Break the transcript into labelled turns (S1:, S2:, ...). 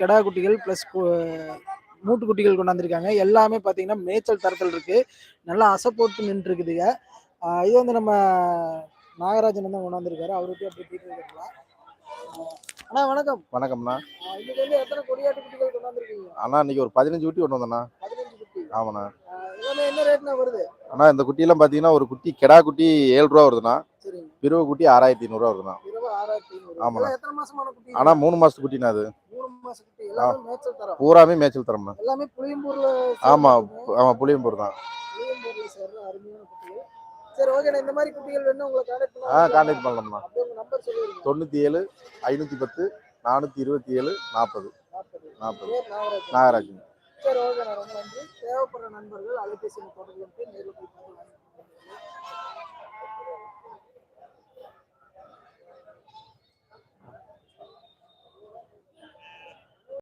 S1: கிடா குட்டிகள் ப்ளஸ் மூட்டு குட்டிகள் கொண்டாந்துருக்காங்க. எல்லாமே பார்த்தீங்கன்னா மேய்ச்சல் தரத்தில் இருக்கு. நல்லா அசை போட்டு நின்று இருக்குதுங்க இது வந்து நம்ம நாகராஜன் தான் கொண்டாந்துருக்காரு. அவர்கிட்ட அப்படி தீட்டு இருக்கலாம் அண்ணா வணக்கம்.
S2: வணக்கம்ண்ணா.
S1: இன்னைக்கு வந்து எத்தனை கொடியாட்டு குட்டிகள் கொண்டாந்துருக்கீங்க?
S2: அண்ணா இன்னைக்கு ஒரு பதினஞ்சு குட்டி கொண்டு வந்தேண்ணா. ஆமாண்ணா.
S1: என்ன ரேட்னா வருது?
S2: அண்ணா இந்த குட்டியெல்லாம் பார்த்தீங்கன்னா ஒரு குட்டி கெடா குட்டி ஏழு ரூபா வருதுண்ணா. பிறவு குட்டி ஆறாயிரத்தி ஐநூறுரூவா வருதுண்ணா. ஆமாண்ணா. ஆனால் மூணு மாசத்து குட்டிண்ணா அது
S1: மூணு மாச குட்டி எல்லாமே மேய்ச்சல் தரம்
S2: பூராமே மேய்ச்சல் தரம்ண்ணா
S1: எல்லாமே புளியம்பூர்ல
S2: ஆமா
S1: சேர்ந்ததுங்க.
S2: ஆமாம் புளியம்பூர் தான்.
S1: சரி ஓகே இந்த மாதிரி குட்டிகள் வேணும் உங்களை கான்டாக்ட்
S2: ஆ கான்டாக்ட் பண்ணலாம்ண்ணா தொண்ணூற்றி ஏழு ஐநூற்றி பத்து நானூற்றி இருபத்தி ஏழு நாற்பது.
S1: நாற்பது. நாகராஜன்?
S2: நாகராஜன்.
S1: சரி ஓகே ரொம்ப நன்றி. தேவைப்படுற நண்பர்கள் அலைபேசி தொடர்பு நேரில்